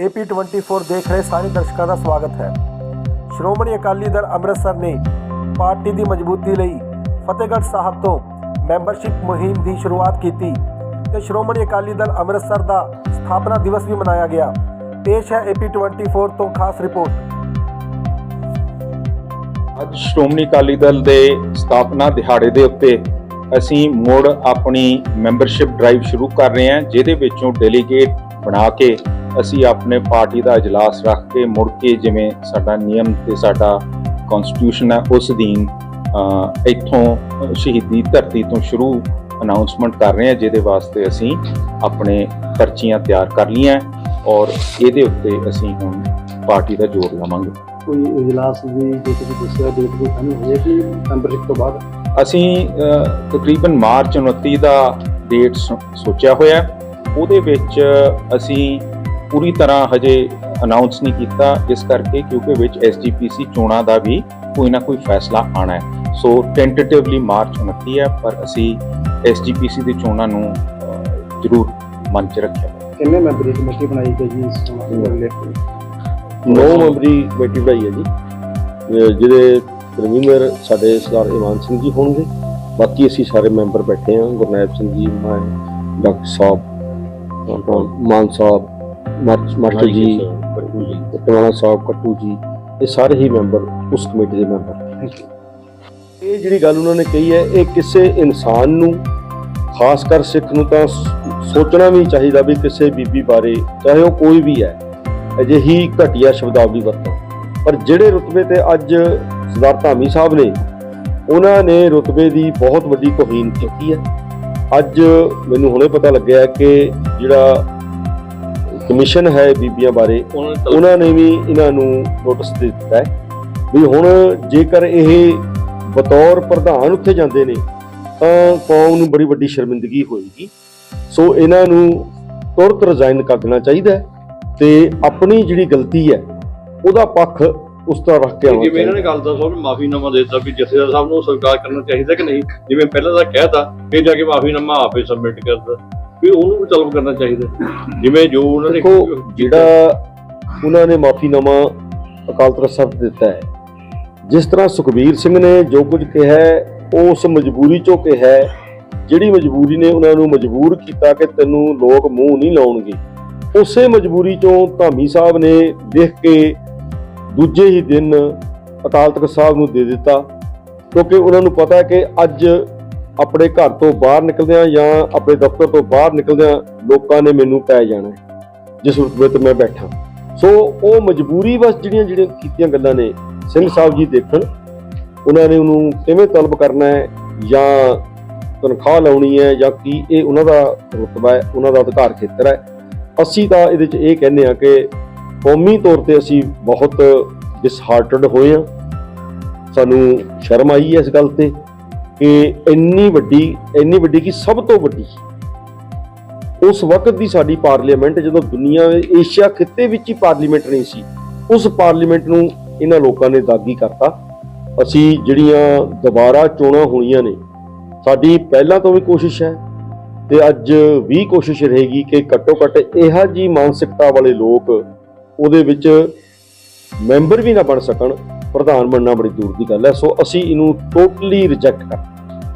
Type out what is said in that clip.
AP24 ਦੇਖ ਰਹੇ ਸਾਰੇ ਦਰਸ਼ਕਾਂ ਦਾ ਸਵਾਗਤ ਹੈ। ਸ਼੍ਰੋਮਣੀ ਅਕਾਲੀ ਦਲ ਅੰਮ੍ਰਿਤਸਰ ਨੇ ਪਾਰਟੀ ਦੀ ਮਜ਼ਬੂਤੀ ਲਈ ਫਤਿਹਗੜ੍ਹ ਸਾਹਿਬ ਤੋਂ ਮੈਂਬਰਸ਼ਿਪ ਮੁਹਿੰਮ ਦੀ ਸ਼ੁਰੂਆਤ ਕੀਤੀ ਤੇ ਸ਼੍ਰੋਮਣੀ ਅਕਾਲੀ ਦਲ ਅੰਮ੍ਰਿਤਸਰ ਦਾ ਸਥਾਪਨਾ ਦਿਵਸ ਵੀ ਮਨਾਇਆ ਗਿਆ। ਪੇਸ਼ ਹੈ AP24 ਤੋਂ ਖਾਸ ਰਿਪੋਰਟ। ਅੱਜ ਸ਼੍ਰੋਮਣੀ ਅਕਾਲੀ ਦਲ ਦੇ ਸਥਾਪਨਾ ਦਿਹਾੜੇ ਦੇ ਉੱਤੇ ਅਸੀਂ ਮੁੜ ਆਪਣੀ ਮੈਂਬਰਸ਼ਿਪ ਡਰਾਈਵ ਸ਼ੁਰੂ ਕਰ ਰਹੇ ਹਾਂ, ਜਿਹਦੇ ਵਿੱਚੋਂ ਡੈਲੀਗੇਟ ਬਣਾ ਕੇ ਅਸੀਂ ਆਪਣੇ ਪਾਰਟੀ ਦਾ اجلاس ਰੱਖ ਕੇ ਮੁੜ ਕੇ ਜਿਵੇਂ ਸਾਡਾ ਨਿਯਮ ਤੇ ਸਾਡਾ ਕਨਸਟੀਟਿਊਸ਼ਨ ਹੈ ਉਸ ਅਧੀਨ ਅ, ਇੱਥੋਂ ਸ਼ਹੀਦੀ ਧਰਤੀ ਤੋਂ ਸ਼ੁਰੂ ਅਨਾਉਂਸਮੈਂਟ ਕਰ ਰਹੇ ਹਾਂ ਜਿਹਦੇ ਵਾਸਤੇ ਅਸੀਂ ਆਪਣੇ ਪਰਚੀਆਂ ਤਿਆਰ ਕਰ ਲਈਆਂ ਔਰ ਇਹਦੇ ਉੱਤੇ ਅਸੀਂ ਹੁਣ ਪਾਰਟੀ ਦਾ ਜੋਰ ਲਾਵਾਂਗੇ ਕੋਈ ਇਜਲਾਸ ਦੀ ਜੇ ਤੁਸੀਂ ਦੱਸਿਆ ਡੇਟ ਕੋਈ ਸਾਨੂੰ ਹੋਏ ਕਿ ਮੈਂਬਰਸ਼ਿਪ ਤੋਂ ਬਾਅਦ ਅਸੀਂ ਅ, ਤਕਰੀਬਨ ਮਾਰਚ 29 ਦਾ ਡੇਟ ਸੋ- ਸੋਚਿਆ ਹੋਇਆ ਹੈ। ਉਹਦੇ ਵਿੱਚ ਅਸੀਂ ਪੂਰੀ ਤਰ੍ਹਾਂ ਹਜੇ ਅਨਾਉਂਸ ਨਹੀਂ ਕੀਤਾ ਇਸ ਕਰਕੇ ਕਿਉਂਕਿ ਵਿੱਚ ਐਸਜੀਪੀਸੀ ਚੋਣਾਂ ਦਾ ਵੀ ਕੋਈ ਨਾ ਕੋਈ ਫੈਸਲਾ ਆਣਾ ਹੈ। ਸੋ ਟੈਂਟੇਟਿਵਲੀ ਮਾਰਚ 29 ਹੈ ਪਰ ਅਸੀਂ ਐਸਜੀਪੀਸੀ ਦੀ ਚੋਣਾਂ ਨੂੰ ਜ਼ਰੂਰ ਮਨ 'ਚ ਰੱਖਿਆ। ਕਿੰਨੇ ਮੈਂਬਰੀ ਕਮੇਟੀ ਬਣਾਈ ਗਈ ਜੀ ਇਸ ਨੌ ਮੈਂਬਰੀ ਕਮੇਟੀ ਬਣਾਈ ਹੈ ਜੀ। ਜਿਹਦੇ ਕਨਵੀਨਰ ਸਾਡੇ ਸਰਦਾਰ ਇਮਾਨ ਸਿੰਘ ਜੀ ਹੋਣਗੇ ਬਾਕੀ ਅਸੀਂ ਸਾਰੇ ਮੈਂਬਰ ਬੈਠੇ ਹਾਂ। ਗੁਰਨੈਬ ਸਿੰਘ ਜੀ ਮੈਂ ਡਾਕਟਰ ਸਾਹਿਬ ਮਾਨ ਸਾਹਿਬ ਮਰ- ਮਾਸਟਰ ਜੀ ਟਵਾਣਾ ਸਾਹਿਬ ਕੱਟੂ ਜੀ ਇਹ ਸਾਰੇ ਹੀ ਮੈਂਬਰ ਉਸ ਕਮੇਟੀ ਦੇ ਮੈਂਬਰ। ਇਹ ਜਿਹੜੀ ਗੱਲ ਉਹਨਾਂ ਨੇ ਕਹੀ ਹੈ ਇਹ ਕਿਸੇ ਇਨਸਾਨ ਨੂੰ ਖਾਸ ਕਰ ਸਿੱਖ ਨੂੰ ਤਾਂ ਸੋਚਣਾ ਵੀ ਚਾਹੀਦਾ ਵੀ ਕਿਸੇ ਬੀਬੀ ਬਾਰੇ ਚਾਹੇ ਉਹ ਕੋਈ ਵੀ ਹੈ ਅਜਿਹੀ ਘਟੀਆ ਸ਼ਬਦਾਵਲੀ ਵਰਤੋਂ। ਪਰ ਜਿਹੜੇ ਰੁਤਬੇ ਤੇ ਅੱਜ ਸਰਦਾਰ ਧਾਮੀ ਸਾਹਿਬ ਨੇ ਉਹਨਾਂ ਨੇ ਰੁਤਬੇ ਦੀ ਬਹੁਤ ਵੱਡੀ ਤੋਹੀਨ ਕੀਤੀ ਹੈ। ਅੱਜ ਮੈਨੂੰ ਹੁਣੇ ਪਤਾ ਲੱਗਿਆ ਕਿ ਜਿਹੜਾ ਕਮਿਸ਼ਨ ਹੈ ਬੀਬੀਆਂ ਬਾਰੇ ਉਹਨਾਂ ਨੇ ਵੀ ਇਹਨਾਂ ਨੂੰ ਨੋਟਿਸ ਦੇ ਦਿੱਤਾ ਹੈ ਵੀ ਹੁਣ ਜੇਕਰ ਇਹ ਬਤੌਰ ਪ੍ਰਧਾਨ ਉੱਥੇ ਜਾਂਦੇ ਨੇ ਤਾਂ ਕੌਮ ਨੂੰ ਬੜੀ ਵੱਡੀ ਸ਼ਰਮਿੰਦਗੀ ਹੋਏਗੀ। ਸੋ ਇਹਨਾਂ ਨੂੰ ਤੁਰੰਤ ਰਿਜ਼ਾਈਨ ਕਰ ਦੇਣਾ ਚਾਹੀਦਾ ਹੈ ਤੇ ਆਪਣੀ ਜਿਹੜੀ ਗਲਤੀ ਹੈ ਉਹਦਾ ਪੱਖ ਉਸ ਤਰ੍ਹਾਂ ਰੱਖ ਕੇ ਆਉਣਾ ਜਿਵੇਂ ਇਹਨਾਂ ਨੇ ਗੱਲ ਦੱਸੋ ਵੀ ਮਾਫੀਨਾਮਾ ਦੇ ਦਿੱਤਾ ਵੀ ਜਥੇਦਾਰ ਸਾਹਿਬ ਨੂੰ ਸਵੀਕਾਰ ਕਰਨਾ ਚਾਹੀਦਾ ਕਿ ਨਹੀਂ? ਜਿਵੇਂ ਪਹਿਲਾਂ ਤਾਂ ਕਹਿਤਾ ਫਿਰ ਜਾ ਕੇ ਮਾਫੀਨਾਮਾ ਆਪੇ ਸਬਮਿਟ ਕਰਦਾ। ਵੀ ਉਹਨੂੰ ਤਲਬ ਕਰਨਾ ਚਾਹੀਦਾ ਜਿਵੇਂ ਜੋ ਉਹਨਾਂ ਨੇ ਦੇਖੋ, ਜਿਹੜਾ ਉਹਨਾਂ ਨੇ ਮਾਫੀਨਾਮਾ ਅਕਾਲ ਤਖਤ ਸਾਹਿਬ ਦਿੱਤਾ ਹੈ, ਜਿਸ ਤਰ੍ਹਾਂ ਸੁਖਬੀਰ ਸਿੰਘ ਨੇ ਜੋ ਕੁਝ ਕਿਹਾ ਉਸ ਮਜਬੂਰੀ ਚੋਂ ਕਿਹਾ ਜਿਹੜੀ ਮਜਬੂਰੀ ਨੇ ਉਹਨਾਂ ਨੂੰ ਮਜਬੂਰ ਕੀਤਾ ਕਿ ਤੈਨੂੰ ਲੋਕ ਮੂੰਹ ਨਹੀਂ ਲਾਉਣਗੇ, ਉਸੇ ਮਜਬੂਰੀ ਚੋਂ ਧਾਮੀ ਸਾਹਿਬ ਨੇ ਲਿਖ ਕੇ ਦੂਜੇ ਹੀ ਦਿਨ ਅਕਾਲ ਤਖਤ ਸਾਹਿਬ ਨੂੰ ਦੇ ਦਿੱਤਾ, ਕਿਉਂਕਿ ਉਹਨਾਂ ਨੂੰ ਪਤਾ ਹੈ ਕਿ ਅੱਜ ਆਪਣੇ ਘਰ ਤੋਂ ਬਾਹਰ ਨਿਕਲਦਿਆਂ ਜਾਂ ਆਪਣੇ ਦਫ਼ਤਰ ਤੋਂ ਬਾਹਰ ਨਿਕਲਦਿਆਂ ਲੋਕਾਂ ਨੇ ਮੈਨੂੰ ਪੈ ਜਾਣਾ ਜਿਸ ਰੁਤਬੇ ਤੇ ਮੈਂ ਬੈਠਾ। ਸੋ ਉਹ ਮਜਬੂਰੀ ਬਸ ਜਿਹੜੀਆਂ ਜਿਹੜੀਆਂ ਕੀਤੀਆਂ ਗੱਲਾਂ ਨੇ, ਸਿੰਘ ਸਾਹਿਬ ਜੀ ਦੇਖਣ, ਉਹਨਾਂ ਨੇ ਉਹਨੂੰ ਕਿਵੇਂ ਤਲਬ ਕਰਨਾ ਹੈ ਜਾਂ ਤਨਖਾਹ ਲਾਉਣੀ ਹੈ ਜਾਂ ਕੀ ਇਹ ਉਹਨਾਂ ਦਾ ਰੁਤਬਾ ਹੈ, ਉਹਨਾਂ ਦਾ ਅਧਿਕਾਰ ਖੇਤਰ ਹੈ। ਅਸੀਂ ਤਾਂ ਇਹਦੇ 'ਚ ਇਹ ਕਹਿੰਦੇ ਆ ਕਿ ਕੌਮੀ ਤੌਰ ਤੇ ਅਸੀਂ ਬਹੁਤ ਡਿਸਹਾਰਟਡ ਹੋਏ ਹਾਂ। ਸਾਨੂੰ ਸ਼ਰਮ ਆਈ ਹੈ ਇਸ ਗੱਲ ਤੇ। ਕਿ ਇੰਨੀ ਵੱਡੀ ਇੰਨੀ ਵੱਡੀ ਕਿ ਸਭ ਤੋਂ ਵੱਡੀ। ਉਸ ਵਕਤ ਦੀ ਸਾਡੀ ਪਾਰਲੀਮੈਂਟ ਜਦੋਂ ਦੁਨੀਆ, ਏਸ਼ੀਆ ਖਿੱਤੇ ਵਿੱਚ ਹੀ ਪਾਰਲੀਮੈਂਟ ਨਹੀਂ ਸੀ, ਉਸ ਪਾਰਲੀਮੈਂਟ ਨੂੰ ਇਹਨਾਂ ਲੋਕਾਂ ਨੇ ਦਾਗੀ ਕਰਤਾ। ਅਸੀਂ ਜਿਹੜੀਆਂ ਦੁਬਾਰਾ ਚੋਣਾਂ ਹੋਣੀਆਂ ਨੇ, ਸਾਡੀ ਪਹਿਲਾਂ ਤੋਂ ਵੀ ਕੋਸ਼ਿਸ਼ ਹੈ ਤੇ ਅੱਜ ਵੀ ਕੋਸ਼ਿਸ਼ ਰਹੇਗੀ ਕਿ ਘੱਟੋ ਘੱਟ ਇਹੋ ਜੀ ਮਾਨਸਿਕਤਾ ਵਾਲੇ ਲੋਕ ਉਹਦੇ ਵਿੱਚ ਮੈਂਬਰ ਵੀ ਨਾ ਬਣ ਸਕਣ। ਪ੍ਰਧਾਨ ਬਣਨਾ ਬੜੀ ਦੂਰ ਦੀ ਗੱਲ ਹੈ। ਸੋ ਅਸੀਂ ਇਹਨੂੰ ਟੋਟਲੀ ਰਿਜੈਕਟ ਕਰ